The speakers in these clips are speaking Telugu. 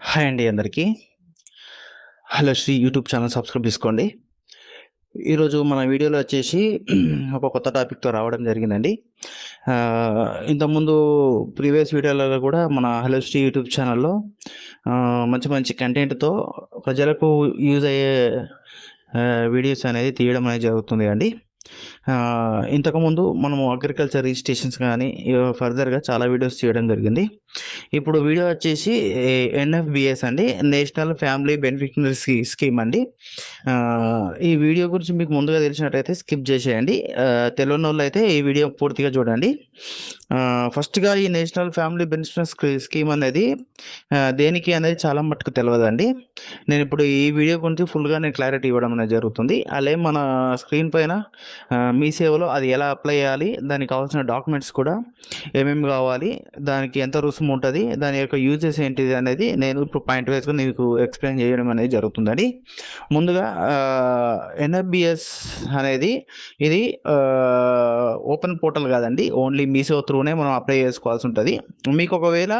హాయ్ అండి అందరికీ. Hello Sri YouTube channel subscribe చేసుకోండి. ఈరోజు మన వీడియోలో వచ్చేసి ఒక కొత్త టాపిక్తో రావడం జరిగిందండి. ఇంతకుముందు ప్రీవియస్ వీడియోలలో కూడా మన హలో శ్రీ యూట్యూబ్ ఛానల్లో మంచి మంచి కంటెంట్తో ప్రజలకు యూజ్ అయ్యే వీడియోస్ అనేది తీయడం అనేది జరుగుతుంది అండి. ఇంతకుముందు మనము అగ్రికల్చర్ రిజిస్ట్రేషన్స్ కానీ ఫర్దర్గా చాలా వీడియోస్ చేయడం జరిగింది. ఇప్పుడు వీడియో వచ్చేసి ఎన్ఎఫ్బిఎస్ అండి. నేషనల్ ఫ్యామిలీ బెనిఫిట్ స్కీమ్ అండి. ఈ వీడియో గురించి మీకు ముందుగా తెలిసినట్టయితే స్కిప్ చేసేయండి. తెలియని వాళ్ళు అయితే ఈ వీడియో పూర్తిగా చూడండి. ఫస్ట్గా ఈ నేషనల్ ఫ్యామిలీ బెనిఫిట్ స్కీమ్ అనేది దేనికి అనేది చాలా మట్టుకు తెలియదండి నేను ఇప్పుడు ఈ వీడియో గురించి ఫుల్గా నేను క్లారిటీ ఇవ్వడం అనేది జరుగుతుంది. అలాగే మన స్క్రీన్ పైన మీ సేవలో అది ఎలా అప్లై చేయాలి దానికి కావాల్సిన డాక్యుమెంట్స్ కూడా ఏమేమి కావాలి దానికి ఎంత రుసుము ఉంటుంది. దాని యొక్క యూజెస్ ఏంటిది అనేది నేను ఇప్పుడు పాయింట్ వైజ్గా నీకు ఎక్స్ప్లెయిన్ చేయడం అనేది జరుగుతుందండి. ముందుగా ఎన్ఎఫ్బిఎస్ అనేది ఇది ఓపెన్ పోర్టల్ కాదండి. ఓన్లీ మీసో త్రూనే మనం అప్లై చేసుకోవాల్సి ఉంటుంది. మీకు ఒకవేళ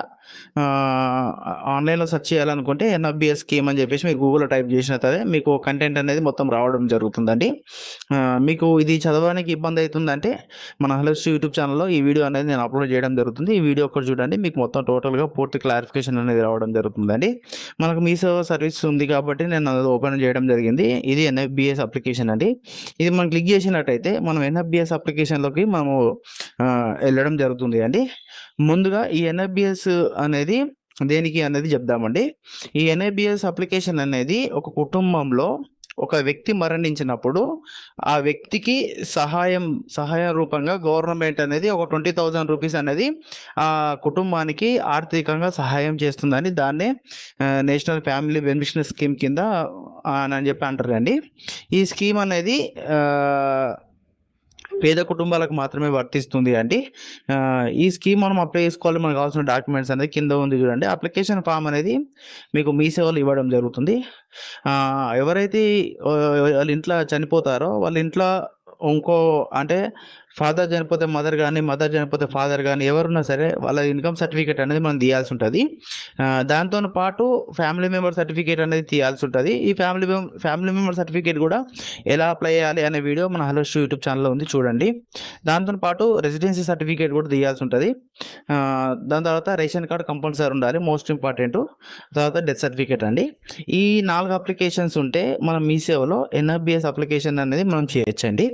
ఆన్లైన్లో సెర్చ్ చేయాలనుకుంటే ఎన్ఎఫ్బిఎస్ స్కీమ్ అని చెప్పేసి మీరు గూగుల్లో టైప్ చేసిన సరే మీకు కంటెంట్ అనేది మొత్తం రావడం జరుగుతుందండి. మీకు ఇది చదవడానికి ఇబ్బంది అవుతుందంటే మన హలో యూట్యూబ్ ఛానల్లో ఈ వీడియో అనేది నేను అప్లోడ్ చేయడం జరుగుతుంది. ఈ వీడియో ఒకటి చూడండి మీకు మొత్తం టోటల్గా పూర్తి క్లారిఫికేషన్ అనేది రావడం జరుగుతుందండి. మనకు మీసో సర్వీస్ ఉంది కాబట్టి నేను అది ఓపెన్ చేయడం జరిగింది. ఇది ఎన్ఎఫ్బిఎస్ అప్లికేషన్ అండి. ఇది మనం క్లిక్ చేసినట్టయితే మనం ఎన్ఎఫ్బిఎస్ అప్లికేషన్లోకి మనము వెళ్ళడం జరుగుతుంది అండి. ముందుగా ఈ ఎన్ఎఫ్బిఎస్ అనేది దేనికి అనేది చెప్దామండి. ఈ ఎన్ఏబిఎస్ అప్లికేషన్ అనేది ఒక కుటుంబంలో ఒక వ్యక్తి మరణించినప్పుడు ఆ వ్యక్తికి సహాయం సహాయ రూపంగా గవర్నమెంట్ అనేది ఒక ట్వంటీ థౌజండ్ రూపీస్ అనేది ఆ కుటుంబానికి ఆర్థికంగా సహాయం చేస్తుందని దాన్నే నేషనల్ ఫ్యామిలీ బెనిఫిషనరీ స్కీమ్ కింద అని చెప్పి అంటారండి ఈ స్కీమ్ అనేది పేద కుటుంబాలకు మాత్రమే వర్తిస్తుంది అండి. ఈ స్కీమ్ మనం అప్లై చేసుకోవాలి. మనకు కావాల్సిన డాక్యుమెంట్స్ అనేది కింద ఉంది చూడండి. అప్లికేషన్ ఫామ్ అనేది మీకు మీ సేవలు ఇవ్వడం జరుగుతుంది. ఎవరైతే వాళ్ళ ఇంట్లో చనిపోతారో వాళ్ళ ఇంట్లో ఇంకో అంటే ఫాదర్ చనిపోతే మదర్ కానీ మదర్ చనిపోతే ఫాదర్ కానీ ఎవరున్నా సరే వాళ్ళ ఇన్కమ్ సర్టిఫికేట్ అనేది మనం తీయాల్సి ఉంటుంది. దాంతో పాటు ఫ్యామిలీ మెంబర్ సర్టిఫికేట్ అనేది తీయాల్సి ఉంటుంది. ఈ ఫ్యామిలీ ఫ్యామిలీ మెంబర్ సర్టిఫికేట్ కూడా ఎలా అప్లై చేయాలి అనే వీడియో మన హలో యూట్యూబ్ ఛానల్లో ఉంది చూడండి. దాంతో పాటు రెసిడెన్సీ సర్టిఫికేట్ కూడా తీయాల్సి ఉంటుంది. దాని తర్వాత రేషన్ కార్డ్ కంపల్సరీ ఉండాలి మోస్ట్ ఇంపార్టెంట్ తర్వాత డెత్ సర్టిఫికేట్ అండి. ఈ నాలుగు అప్లికేషన్స్ ఉంటే మనం మీ సేవలో ఎన్ఆర్బిఎస్ అప్లికేషన్ అనేది మనం చేయొచ్చండి.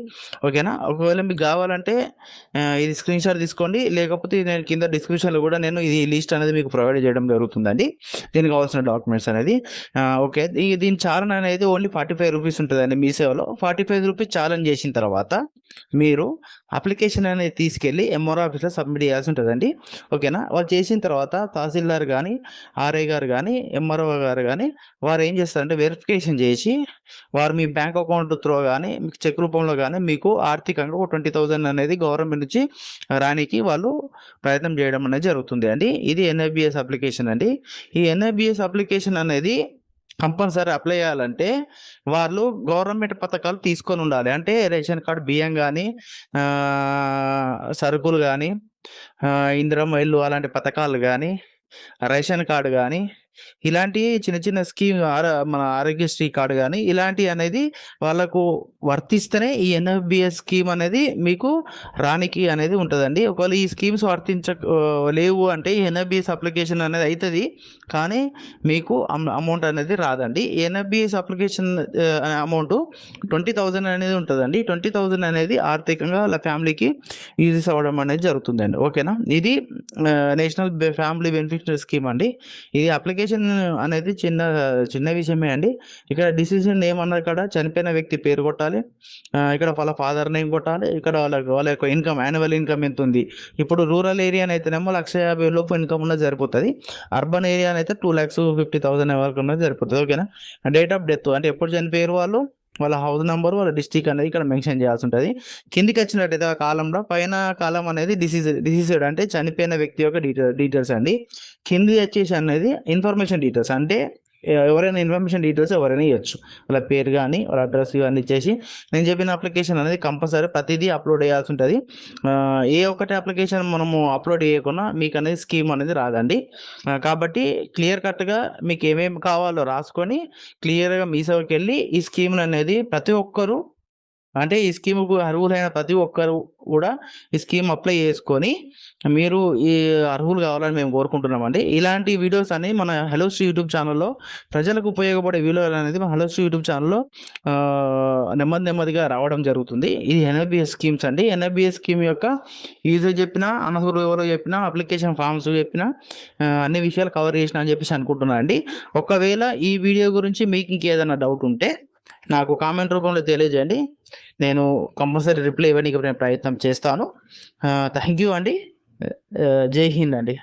ఓకేనా ఒకవేళ మీకు కావాలంటే కావాలంటే ఇది స్క్రీన్ షాట్ తీసుకోండి. లేకపోతే నేను కింద డిస్క్రిప్షన్లో కూడా నేను ఇది లిస్ట్ అనేది మీకు ప్రొవైడ్ చేయడం జరుగుతుందండి. దీనికి కావాల్సిన డాక్యుమెంట్స్ అనేది. ఓకే. ఈ దీని చాలన్ అనేది ఓన్లీ ఫార్టీ ఫైవ్ రూపీస్ ఉంటుందండి మీ సేవలో. ఫార్టీ ఫైవ్ రూపీస్ చాలన్ చేసిన తర్వాత మీరు అప్లికేషన్ అనేది తీసుకెళ్ళి ఎంఆర్ ఆఫీస్లో సబ్మిట్ చేయాల్సి ఉంటుందండి. ఓకేనా? వాళ్ళు చేసిన తర్వాత తహసీల్దార్ కానీ ఆర్ఐ గారు కానీ ఎంఆర్ఓ గారు కానీ వారు ఏం చేస్తారంటే వెరిఫికేషన్ చేసి వారు మీ బ్యాంక్ అకౌంట్ త్రో కానీ మీకు చెక్ రూపంలో కానీ మీకు ఆర్థికంగా ఒక ట్వంటీ థౌజండ్ అనేది గవర్నమెంట్ నుంచి రానికి వాళ్ళు ప్రయత్నం చేయడం అనేది జరుగుతుంది అండి. ఇది ఎన్ఐబిఎస్ అప్లికేషన్ అండి. ఈ ఎన్ఐబిఎస్ అప్లికేషన్ అనేది కంపల్సరీ అప్లై చేయాలంటే వాళ్ళు గవర్నమెంట్ పథకాలు తీసుకొని ఉండాలి. అంటే రేషన్ కార్డు బియ్యం కానీ సరుకులు కానీ ఇందిరమ్మ ఇల్లు అలాంటి పథకాలు కానీ రేషన్ కార్డు కానీ ఇలాంటి చిన్న చిన్న స్కీమ్ మన ఆరోగ్యశ్రీ కార్డు కానీ ఇలాంటి అనేది వాళ్ళకు వర్తిస్తేనే ఈ ఎన్ఎఫ్బిఎస్ స్కీమ్ అనేది మీకు రానికి అనేది ఉంటుందండి. ఒకవేళ ఈ స్కీమ్స్ వర్తించ లేవు అంటే ఈ ఎన్ఎఫ్బిఎస్ అప్లికేషన్ అనేది అవుతుంది కానీ మీకు అమౌంట్ అనేది రాదండి. NFBS application amount twenty thousand అనేది ఉంటుందండి. ట్వంటీ థౌజండ్ అనేది ఆర్థికంగా వాళ్ళ ఫ్యామిలీకి యూజెస్ అవ్వడం అనేది జరుగుతుందండి. ఓకేనా? ఇది నేషనల్ ఫ్యామిలీ బెనిఫిట్ స్కీమ్ అండి. ఇది అప్లికేషన్ అనేది చిన్న చిన్న విషయమే అండి. ఇక్కడ డిసిషన్ ఏమన్నారు ఇక్కడ? చనిపోయిన వ్యక్తి పేరు కొట్టాలి. ఇక్కడ వాళ్ళ ఫాదర్ నేమ్ కొట్టాలి. ఇక్కడ వాళ్ళ వాళ్ళ యొక్క ఇన్కమ్ యాన్యువల్ ఇన్కమ్ ఎంత ఉంది? ఇప్పుడు రూరల్ ఏరియా అయితేనేమో లక్ష యాభై లోపు ఇన్కమ్ ఉన్నది సరిపోతుంది. అర్బన్ ఏరియా అయితే టూ ల్యాక్స్ ఫిఫ్టీ థౌసండ్ వరకు ఉన్నది సరిపోతుంది. ఓకేనా? డేట్ ఆఫ్ డెత్ అంటే ఎప్పుడు చనిపోయారు వాళ్ళు? వాళ్ళ హౌస్ నెంబర్ వాళ్ళ డిస్టిక్ అనేది ఇక్కడ మెన్షన్ చేయాల్సి ఉంటుంది కిందికి వచ్చినట్టయితే ఆ కాలంలో పైన కాలం అనేది డిసీజ్ డిసీజ్డ్ అంటే చనిపోయిన వ్యక్తి యొక్క డీటెయిల్ డీటెయిల్స్ అండి. కింది వచ్చేసి అనేది ఇన్ఫర్మేషన్ డీటెయిల్స్ అంటే ఎవరైనా ఇన్ఫర్మేషన్ డీటెయిల్స్ ఎవరైనా ఇవ్వచ్చు వాళ్ళ పేరు కానీ వాళ్ళ అడ్రస్ ఇవన్నీ ఇచ్చేసి నేను చెప్పిన అప్లికేషన్ అనేది కంపల్సరీ ప్రతిదీ అప్లోడ్ చేయాల్సి ఉంటుంది. ఏ ఒక్కటి అప్లికేషన్ మనము అప్లోడ్ చేయకుండా మీకు అనేది స్కీమ్ అనేది రాదండి. కాబట్టి క్లియర్ కట్గా మీకు ఏమేమి కావాలో రాసుకొని క్లియర్గా మీ సేవకి వెళ్ళి ఈ స్కీమ్ అనేది ప్రతి ఒక్కరూ అంటే ఈ స్కీమ్కు అర్హులైన ప్రతి ఒక్కరు కూడా ఈ స్కీమ్ అప్లై చేసుకొని మీరు ఈ అర్హులు కావాలని మేము కోరుకుంటున్నామండి. ఇలాంటి వీడియోస్ అనేవి మన హలో శ్రీ యూట్యూబ్ ఛానల్లో ప్రజలకు ఉపయోగపడే వీడియోలు అనేది మన హలో శ్రీ యూట్యూబ్ ఛానల్లో నెమ్మది నెమ్మదిగా రావడం జరుగుతుంది. ఇది ఎన్ఐబిఎస్ స్కీమ్స్ అండి. ఎన్ఐబిఎస్ స్కీమ్ యొక్క ఈజీ చెప్పినా అనర్హులు ఎవరో చెప్పినా అప్లికేషన్ ఫామ్స్ చెప్పినా అన్ని విషయాలు కవర్ చేసిన అని చెప్పేసి అనుకుంటున్నాను అండి. ఒకవేళ ఈ వీడియో గురించి మీకు ఇంకేదైనా డౌట్ ఉంటే నాకు కామెంట్ రూపంలో తెలియజేయండి. నేను కంపల్సరీ రిప్లై ఇవ్వడానికి నేను ప్రయత్నం చేస్తాను. థ్యాంక్ యూ అండి. జై హింద్ అండి.